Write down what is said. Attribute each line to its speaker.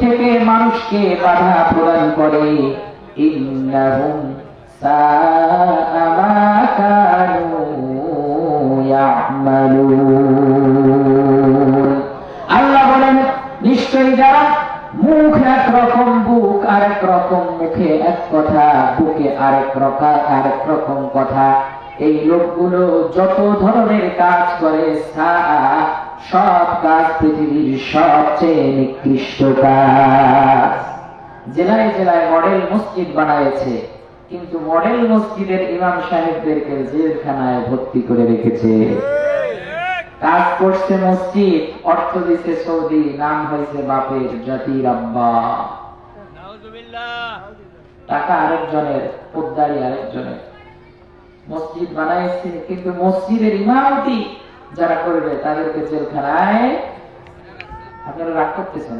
Speaker 1: থেকে মানুষকে বাধা প্রদান করে। আল্লাহ বলেন, নিশ্চয়ই যারা মুখ এক রকম, বুক আরেক রকম, মুখে এক কথা, বুকে আরেক রকম আরেক রকম কথা এই লোকগুলো যত ধরনের কাজ করে সব কাজ পৃথিবীর সবচেয়ে নিকৃষ্ট কাজ। জেলায় জেলায় মডেল মসজিদ বানায়েছে কিন্তু মডেল মসজিদের ইমাম সাহেবদেরকে জেলখানায় ভর্তি করে রেখেছে। কাজ করছে মসজিদ অর্থ দিচ্ছে সৌদি নাম হয়েছে বাপের জাতির আব্বা। টাকা আরেকজনের উদ্দারি আরেকজনের। মসজিদ বানাইছে কিন্তু মসজিদের ইমামতি যারা করবে তাদেরকে জেলখানায় আপনারা রাগ করতেছেন